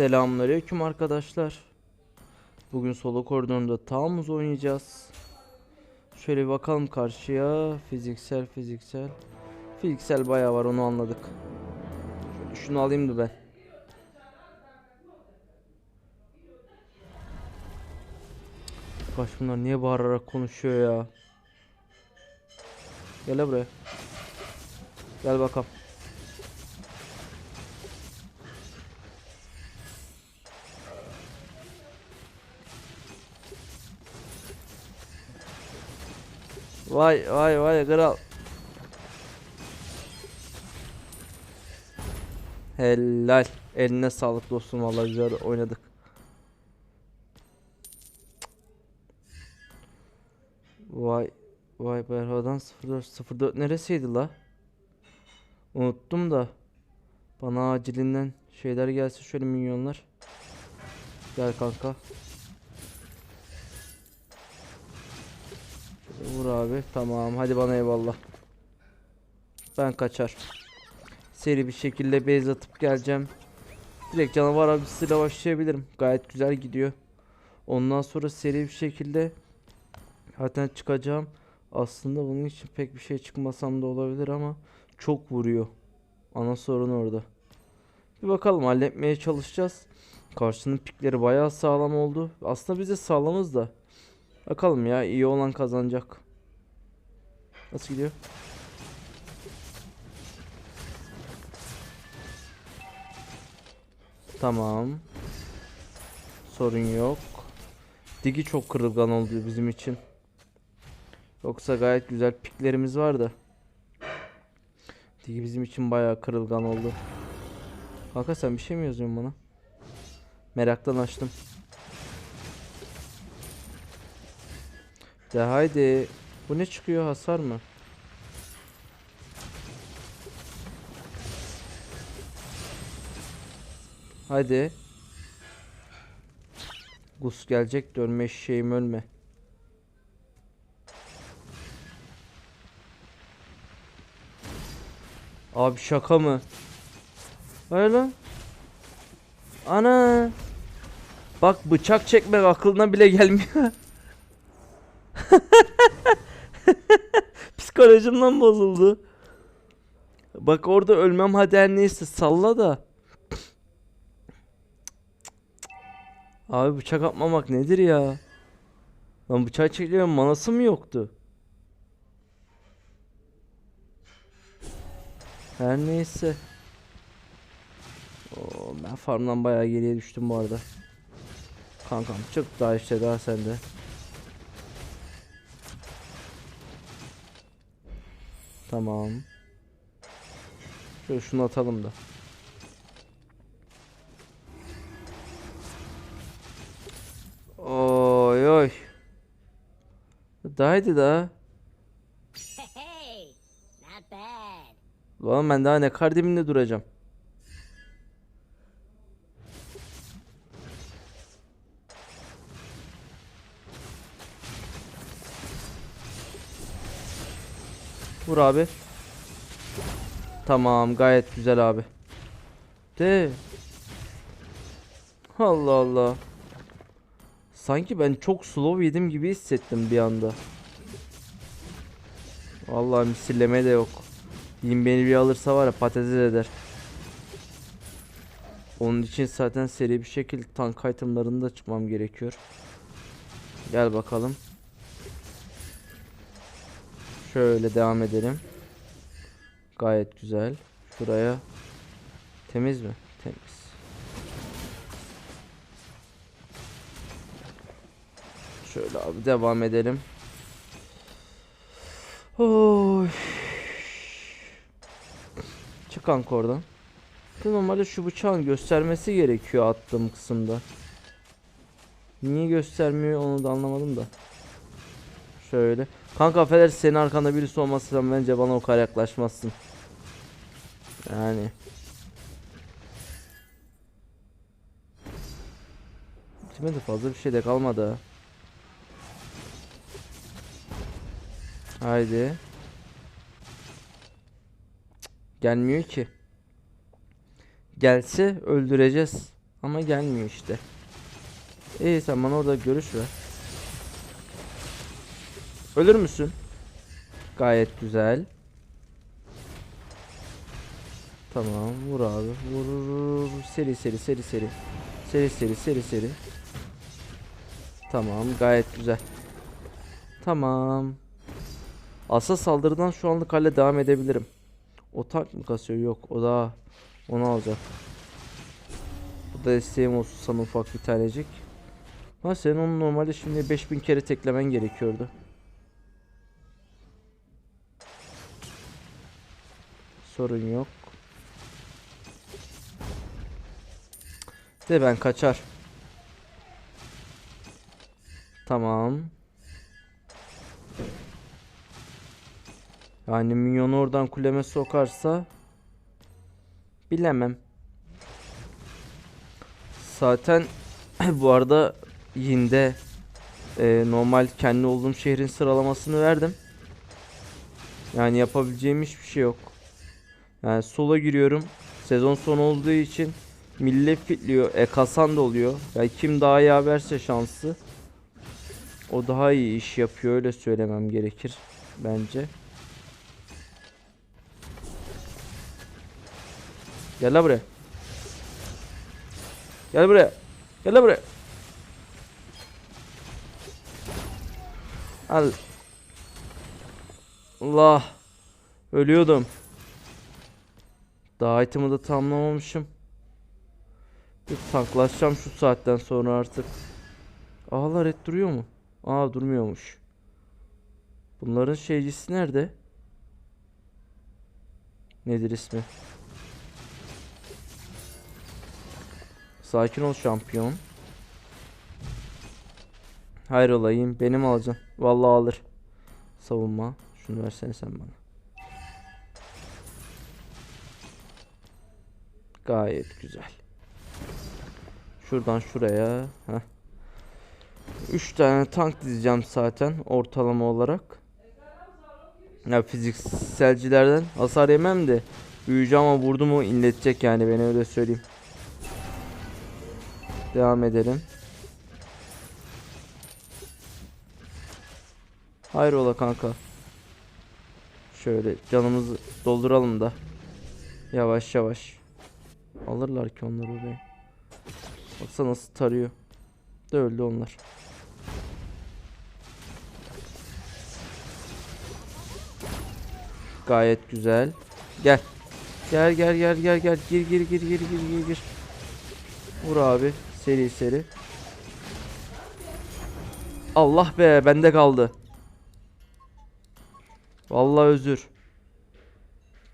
Selamünaleyküm arkadaşlar. Bugün solo koridorunda Taumuz oynayacağız. Şöyle bakalım karşıya. Fiziksel fiziksel. Fiziksel bayağı var onu anladık. Şöyle şunu alayım da ben. Baş bunlar niye bağırarak konuşuyor ya? Gel buraya. Gel bakalım. Vay vay vay kral. Helal. Eline sağlık dostum vallahi güzel oynadık. Vay vay Berha'dan 04 04 neresiydi la? Unuttum da. Bana acilinden şeyler gelsin şöyle minyonlar. Gel kanka. Vur abi. Tamam hadi bana eyvallah. Ben kaçar. Seri bir şekilde base atıp geleceğim. Direkt canavar abisiyle başlayabilirim. Gayet güzel gidiyor. Ondan sonra seri bir şekilde zaten çıkacağım. Aslında bunun için pek bir şey çıkmasam da olabilir ama çok vuruyor. Ana sorun orada. Bir bakalım halletmeye çalışacağız. Karşının pikleri bayağı sağlam oldu. Aslında biz de sağlamız da. Bakalım ya iyi olan kazanacak. Nasıl gidiyor? Tamam. Sorun yok. Digi çok kırılgan oldu bizim için. Yoksa gayet güzel piklerimiz vardı. Digi bizim için bayağı kırılgan oldu. Kanka sen bir şey mi yazıyorsun bana? Meraktan açtım. De haydi. Bu ne çıkıyor hasar mı? Haydi. Gus gelecek dönme şeyim ölme. Abi şaka mı? Hayır lan. Ana. Bak bıçak çekmek aklına bile gelmiyor. Psikolojimden bozuldu. Bak orada ölmem hadi her neyse salla da. Abi bıçak atmamak nedir ya? Lan bıçak çekiyor manası mı yoktu? Her neyse. Oo, ben farmdan bayağı geriye düştüm bu arada. Kankam çık daha işte daha sende. Tamam. Şöyle şunu atalım da. Oy oy. Daydı da. Hey, not bad. Lan ben daha ne kardeminde duracağım. Vur abi. Tamam gayet güzel abi. De. Allah Allah. Sanki ben çok slow yedim gibi hissettim bir anda. Vallahi misilleme de yok. Yim beni bir alırsa var ya patates eder. Onun için zaten seri bir şekilde tank itemlarını da çıkmam gerekiyor. Gel bakalım. Şöyle devam edelim. Gayet güzel. Şuraya. Temiz mi? Temiz. Şöyle abi devam edelim. Oy. Çık oradan. Normalde şu bıçağın göstermesi gerekiyor attığım kısımda. Niye göstermiyor onu da anlamadım da. Şöyle. Kanka affedersin senin arkanda birisi olmasa bence bana o kadar yaklaşmazsın. Yani. Bitmedi fazla bir şey de kalmadı. ha. Haydi. Gelmiyor ki. Gelse öldüreceğiz. Ama gelmiyor işte. İyi sen bana orada görüş ver. Ölür müsün? Gayet güzel. Tamam vur abi. Vur. Seri seri seri seri. Seri seri seri seri. Tamam gayet güzel. Tamam. Asa saldırıdan şu anlık hale devam edebilirim. O tank mı kasıyor? Yok o daha onu alacak. Bu da isteğim olsun sana ufak bir tanecik. Ha senin onu normalde şimdi 5000 kere teklemen gerekiyordu. Sorun yok. De ben kaçar. Tamam. Yani minyonu oradan kuleme sokarsa bilemem. Zaten bu arada Yinde e, normal kendi olduğum şehrin sıralamasını verdim. Yani yapabileceğim hiçbir şey yok. Yani sola giriyorum. Sezon sonu olduğu için millet fitliyor. E kasan da oluyor. Yani kim daha iyi haberse şansı. O daha iyi iş yapıyor öyle söylemem gerekir bence. Gel la buraya. Gel buraya. Gel la buraya. Al. Allah. Ölüyordum. Daha item'ı da tamamlamamışım. Bir tanklaşacağım şu saatten sonra artık. Ağlar et duruyor mu? Aa durmuyormuş. Bunların şeycisi nerede? Nedir ismi? Sakin ol şampiyon. Hayır olayım. Benim alacaksın. Vallahi alır. Savunma. Şunu versene sen bana. Gayet güzel. Şuradan şuraya. Heh. 3 tane tank dizeceğim zaten ortalama olarak. Ya fizikselcilerden hasar yemem de büyücü ama vurdu mu inletecek yani beni öyle söyleyeyim. Devam edelim. Hayrola kanka. Şöyle canımızı dolduralım da. Yavaş yavaş. Alırlar ki onları oraya. Baksana nasıl tarıyor. De öldü onlar. Gayet güzel. Gel. Gel gel gel gel gel. Gir gir gir gir gir gir gir. Vur abi. Seri seri. Allah be bende kaldı. Vallahi özür.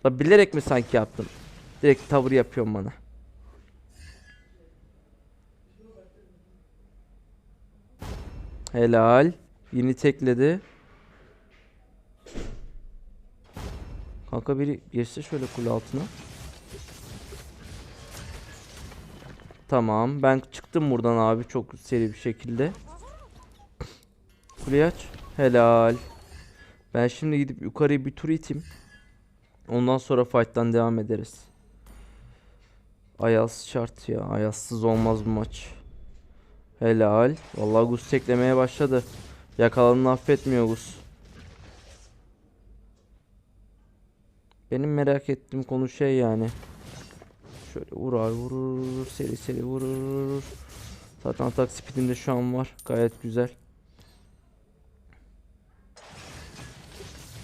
La bilerek mi sanki yaptım? Direkt tavır yapıyorum bana. Helal. Yeni tekledi. Kanka biri girse şöyle kule altına. Tamam. Ben çıktım buradan abi çok seri bir şekilde. Kuleyi aç. Helal. Ben şimdi gidip yukarıya bir tur iteyim. Ondan sonra fight'tan devam ederiz. Ayaz şart ya. Ayazsız olmaz bu maç. Helal. Vallahi Gus teklemeye başladı. Yakalanını affetmiyor Gus. Benim merak ettiğim konu şey yani. Şöyle vur abi vur, vur, vur, seri seri vur, vur, vur, vur. Zaten atak speed'im de şu an var. Gayet güzel.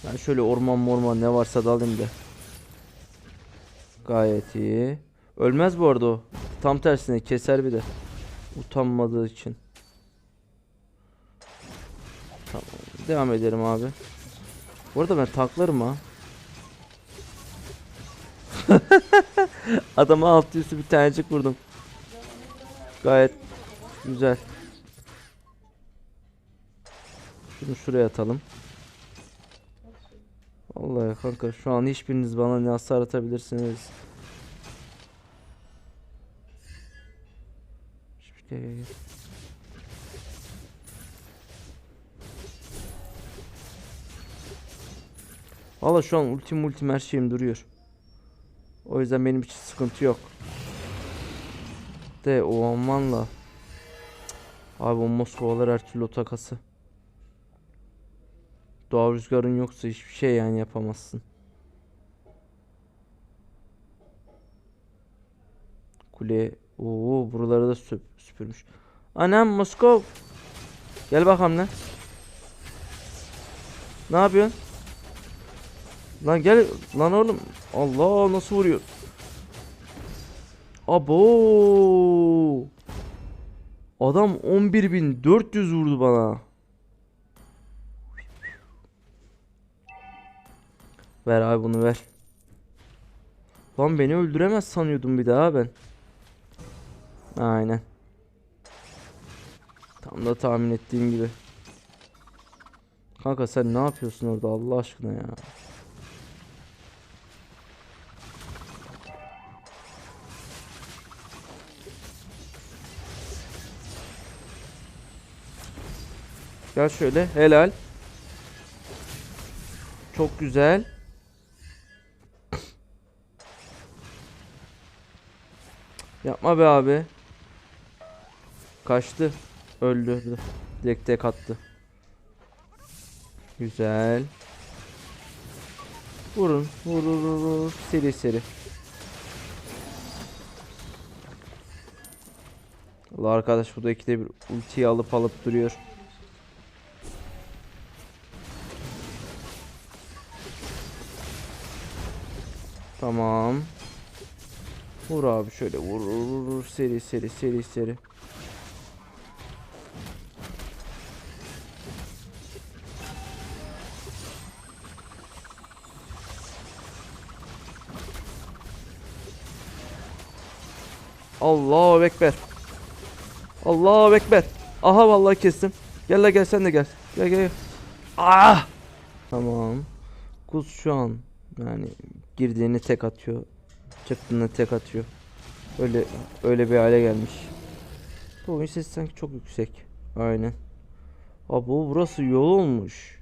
Ben şöyle orman morman ne varsa da alayım da. Gayet iyi. Ölmez bu arada o. Tam tersine keser bir de. Utanmadığı için. Tamam. Devam edelim abi. Bu arada ben taklarım ha. Adama altı üstü bir tanecik vurdum. Gayet güzel. Şunu şuraya atalım. Vallahi kanka şu an hiçbiriniz bana ne hasar atabilirsiniz. Gel, gel. Valla şu an ultim ultim her şeyim duruyor. O yüzden benim için sıkıntı yok. De o amanla. Abi o Moskovalar her türlü takası. Doğa rüzgarın yoksa hiçbir şey yani yapamazsın. Kule. Oo buraları da süp süpürmüş. Anam Moskov. Gel bakalım lan. Ne yapıyorsun? Lan gel lan oğlum. Allah nasıl vuruyor? Abo. Adam 11.400 vurdu bana. Ver abi bunu ver. Lan beni öldüremez sanıyordum bir daha ben. Aynen. Tam da tahmin ettiğim gibi. Kanka sen ne yapıyorsun orada Allah aşkına ya. Gel şöyle helal. Çok güzel. Yapma be abi. Kaçtı. Öldü. Direkt tek attı. Güzel. Vurun. Vur vur vur vur. Seri seri. Allah arkadaş bu da ikide bir ultiyi alıp alıp duruyor. Tamam. Vur abi şöyle vur vur vur, seri seri seri seri. Allahu ekber. Allahu ekber. Aha vallahi kestim. Gel la gel sen de gel. Gel gel. Ah! Tamam. Kuz şu an yani girdiğini tek atıyor. Çıktığını tek atıyor. Öyle öyle bir hale gelmiş. Bu oyun sesi sanki çok yüksek. Aynen. Abi bu burası yol olmuş.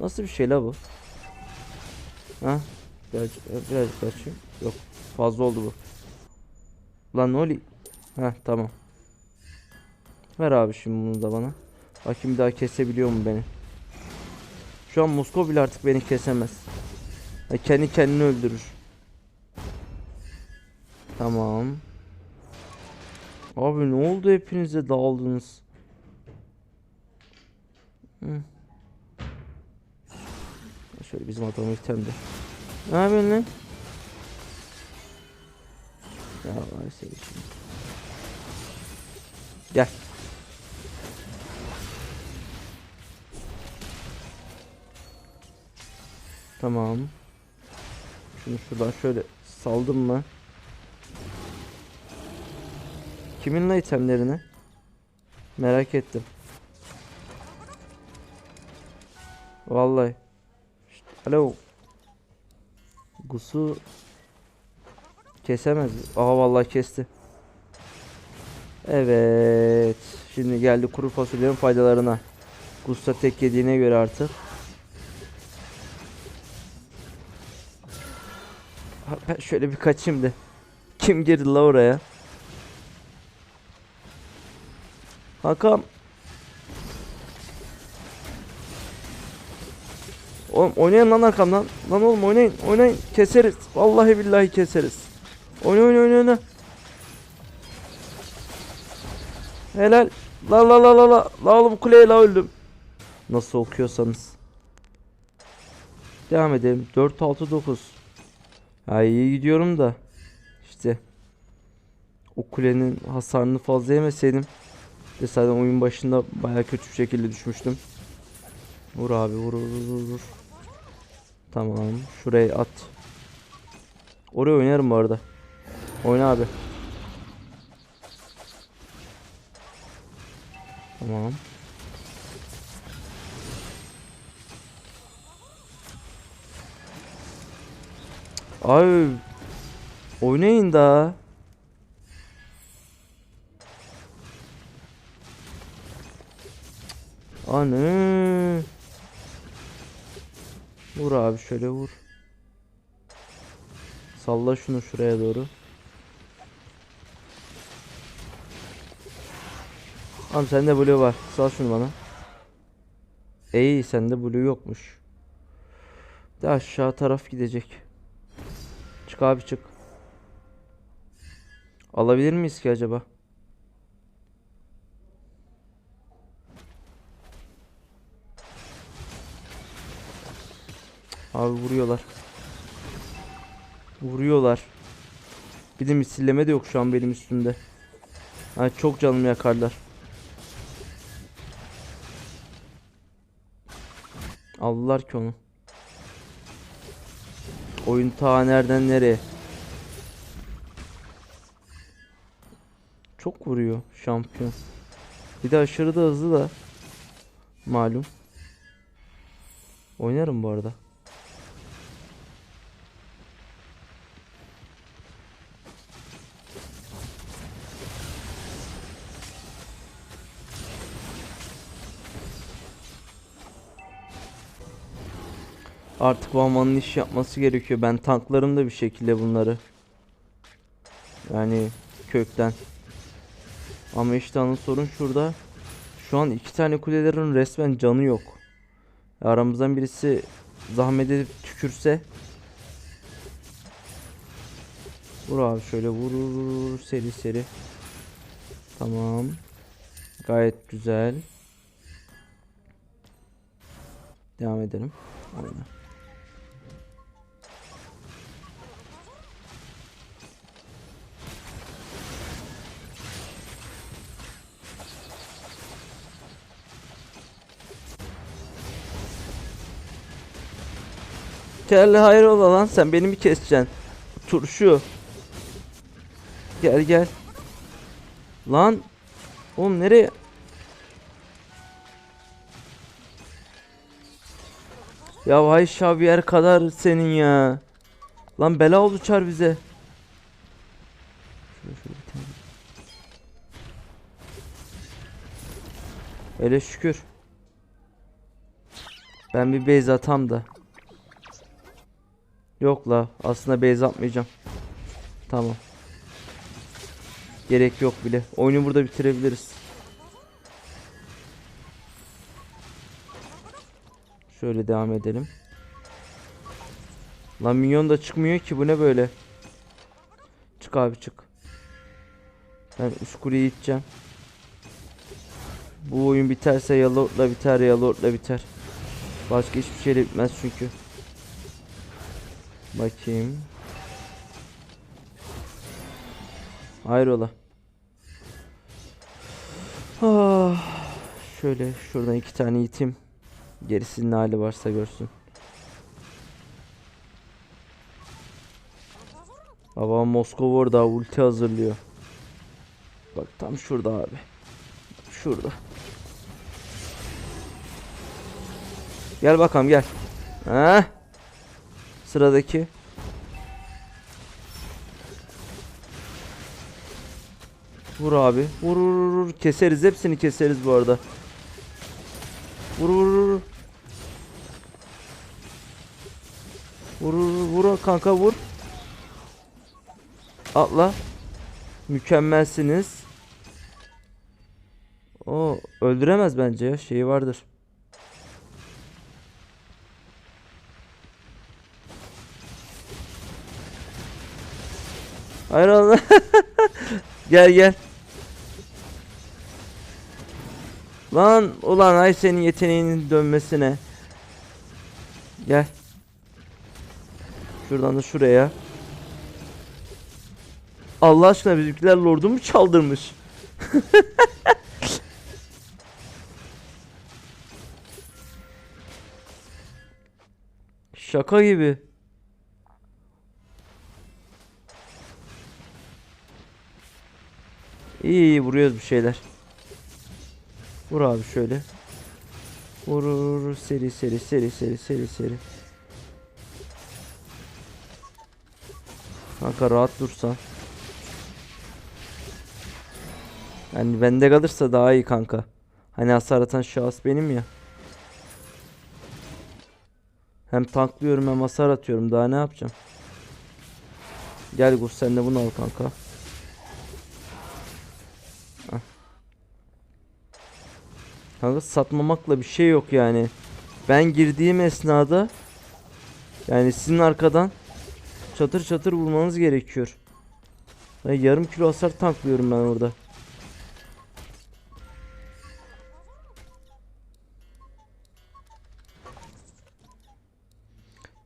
Nasıl bir şey la bu? Ha? Birazcık, birazcık açayım. Yok. Fazla oldu bu. Lan ne oluyor? Ha tamam. Ver abi şimdi bunu da bana. Bakayım bir daha kesebiliyor mu beni? Şu an Moskova bile artık beni kesemez. Ha, kendi kendini öldürür. Tamam. Abi ne oldu hepinize dağıldınız? Hı. Şöyle bizim adamı itemde. Ne yapıyorsun lan? Ya var seni şimdi. Gel. Tamam. Şunu şuradan şöyle saldım mı? Kimin la itemlerini? Merak ettim. Vallahi. Şşt, alo. Gusu kesemez. Aha vallahi kesti. Evet. Şimdi geldi kuru fasulyenin faydalarına. Gusta tek yediğine göre artık. Ben şöyle bir kaçayım da. Kim girdi la oraya? Hakan. Oğlum oynayın lan arkamdan. Lan oğlum oynayın. Oynayın. Keseriz. Vallahi billahi keseriz. Oyna oyna oyna oyna. Helal. La la la la la. La oğlum kuleye la öldüm. Nasıl okuyorsanız. Devam edelim. 4 6 9. Ha iyi gidiyorum da. İşte. O kulenin hasarını fazla yemeseydim. De zaten oyun başında baya kötü bir şekilde düşmüştüm. Vur abi vur vur vur vur. Tamam. Şuraya at. Oraya oynarım bu arada. Oyna abi. Tamam. Ay oynayın da. Anı. Vur abi şöyle vur. Salla şunu şuraya doğru. Tamam sende blue var. Sal şunu bana. İyi sende blue yokmuş. De aşağı taraf gidecek. Çık abi çık. Alabilir miyiz ki acaba? Abi vuruyorlar. Vuruyorlar. Bir de misilleme de yok şu an benim üstümde. Ha, çok canım yakarlar. Aldılar ki onu. Oyun ta nereden nereye? Çok vuruyor şampiyon. Bir de aşırı da hızlı da. Malum. Oynarım bu arada. Artık Vanvan'ın iş yapması gerekiyor. Ben tanklarım da bir şekilde bunları. Yani kökten. Ama işte ana sorun şurada. Şu an iki tane kulelerin resmen canı yok. Aramızdan birisi zahmet edip tükürse. Vur abi şöyle vur seri seri. Tamam. Gayet güzel. Devam edelim. Aynen. Kelle hayrola lan sen beni mi keseceksin? Turşu. Gel gel. Lan. Oğlum nereye? Ya vay Xavier kadar senin ya. Lan bela oldu çar bize. Şöyle şöyle bir tane. Öyle şükür. Ben bir base atam da. Yok la aslında base atmayacağım. Tamam. Gerek yok bile. Oyunu burada bitirebiliriz. Şöyle devam edelim. Lan minyon da çıkmıyor ki bu ne böyle? Çık abi çık. Ben üst kuleyi iteceğim. Bu oyun biterse ya Lord'la biter ya Lord'la biter. Başka hiçbir şeyle bitmez çünkü. Bakayım. Hayrola. Ah, şöyle şuradan iki tane itim. Gerisinin hali varsa görsün. Baba Moskova orada ulti hazırlıyor. Bak tam şurada abi. Şurada. Gel bakalım gel. Ha? Sıradaki. Vur abi. Vur vur vur. Keseriz hepsini keseriz bu arada. Vur vur. Vur vur vur vur kanka vur. Atla. Mükemmelsiniz. O öldüremez bence ya. Şeyi vardır. Hayır Allah. gel gel. Lan ulan ay senin yeteneğinin dönmesine. Gel. Şuradan da şuraya. Allah aşkına bizimkiler lordu mu çaldırmış? Şaka gibi. İyi iyi vuruyoruz bir şeyler. Vur abi şöyle. Vur vur vur seri seri seri seri seri seri. Kanka rahat dursan. Yani bende kalırsa daha iyi kanka. Hani hasar atan şahıs benim ya. Hem tanklıyorum hem hasar atıyorum. Daha ne yapacağım? Gel Gus sen de bunu al kanka. Kanka satmamakla bir şey yok yani. Ben girdiğim esnada yani sizin arkadan çatır çatır vurmanız gerekiyor. Ben yarım kilo hasar tanklıyorum ben orada.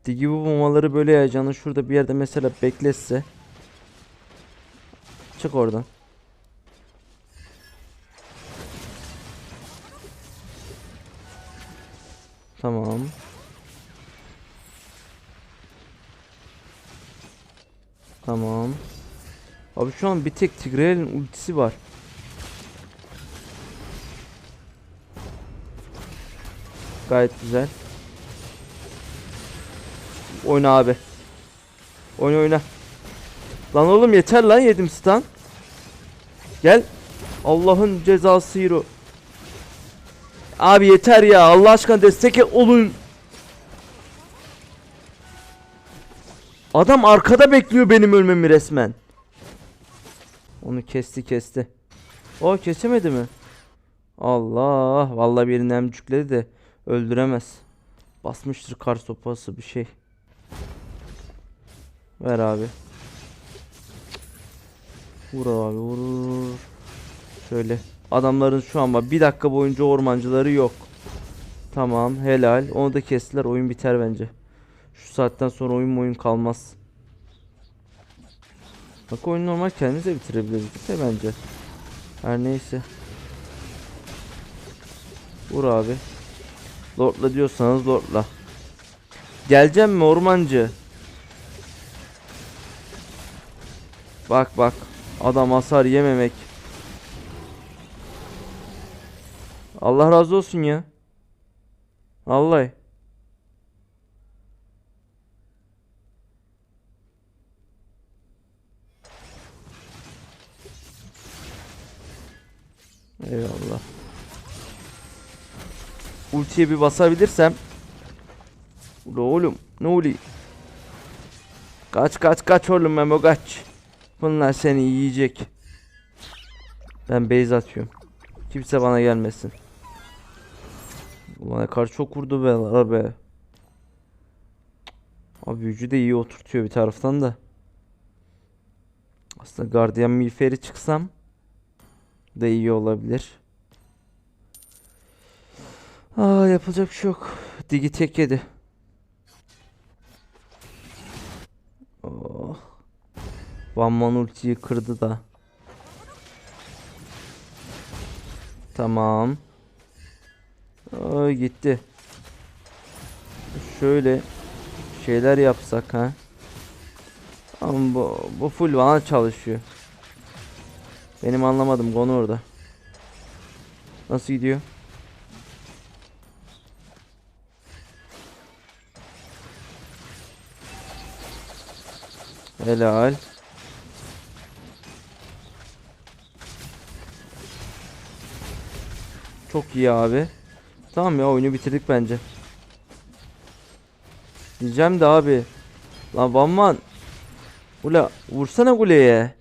Digi bu bombaları böyle yayacağını şurada bir yerde mesela bekletse. Çık oradan. Tamam. Tamam. Abi şu an bir tek Tigreal'in ultisi var. Gayet güzel. Oyna abi. Oyna oyna. Lan oğlum yeter lan yedim stun. Gel. Allah'ın cezası hero. Abi yeter ya Allah aşkına destek olun. Adam arkada bekliyor benim ölmemi resmen. Onu kesti kesti. O kesemedi mi? Allah vallahi birini emcükledi de öldüremez. Basmıştır kar sopası bir şey. Ver abi. Vur abi vur. Şöyle. Adamların şu an var. Bir dakika boyunca ormancıları yok. Tamam helal. Onu da kestiler. Oyun biter bence. Şu saatten sonra oyun oyun kalmaz. Bak oyun normal kendimiz de bitirebiliriz de bence. Her neyse. Vur abi. Lordla diyorsanız lordla. Geleceğim mi ormancı? Bak bak. Adam hasar yememek. Allah razı olsun ya. Vallahi. Eyvallah. Ultiye bir basabilirsem. Ula oğlum ne oluyor? Kaç kaç kaç oğlum Memo kaç. Bunlar seni yiyecek. Ben base atıyorum. Kimse bana gelmesin. Ulan kar çok vurdu be abi. Abi büyücü de iyi oturtuyor bir taraftan da. Aslında gardiyan miğferi çıksam da iyi olabilir. Aa yapılacak bir şey yok. Digi tek yedi. Oh. One Man ultiyi kırdı da. Tamam. Aa, gitti. Şöyle şeyler yapsak ha. Ama bu, bu full bana çalışıyor. Benim anlamadım konu orada. Nasıl gidiyor? Helal. Çok iyi abi. Tamam ya oyunu bitirdik bence. Diyeceğim de abi. Lan Vanman. Ula vursana kuleye.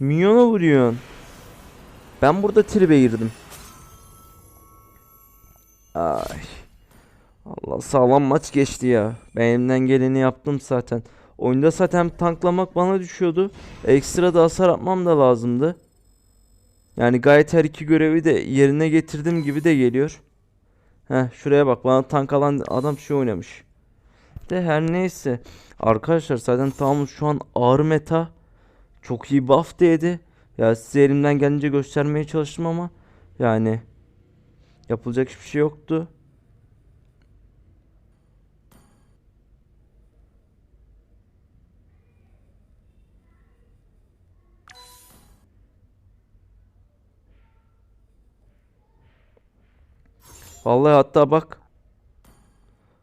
Minyona vuruyorsun. Ben burada tribe girdim. Ay. Allah sağlam maç geçti ya. Ben geleni yaptım zaten. Oyunda zaten tanklamak bana düşüyordu. Ekstra da hasar atmam da lazımdı. Yani gayet her iki görevi de yerine getirdim gibi de geliyor. Heh şuraya bak bana tank alan adam şey oynamış. De her neyse. Arkadaşlar zaten tamam şu an ağır meta. Çok iyi buff değdi. Ya size elimden gelince göstermeye çalıştım ama yani yapılacak hiçbir şey yoktu. Vallahi hatta bak.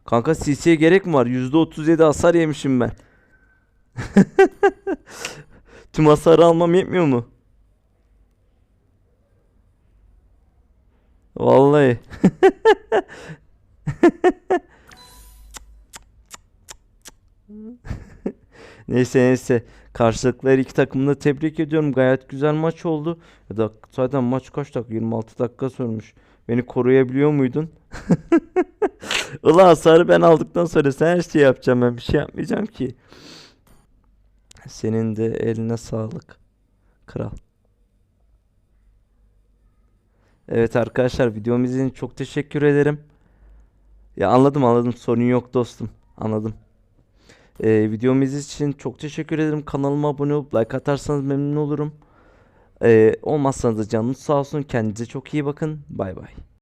Kanka CC'ye gerek mi var? %37 hasar yemişim ben. Tüm hasarı almam yetmiyor mu? Vallahi. Neyse neyse. Karşılıklı iki takımı tebrik ediyorum. Gayet güzel maç oldu. Ya da zaten maç kaç dakika? 26 dakika sürmüş. Beni koruyabiliyor muydun? Ulan hasarı ben aldıktan sonra sen her şeyi yapacağım ben bir şey yapmayacağım ki. Senin de eline sağlık. Kral. Evet arkadaşlar videomu izlediğiniz için çok teşekkür ederim. Ya anladım anladım sorun yok dostum. Anladım. Ee, videomu izlediğiniz için çok teşekkür ederim. Kanalıma abone olup like atarsanız memnun olurum. Ee, olmazsanız da canınız sağ olsun. Kendinize çok iyi bakın. Bay bay.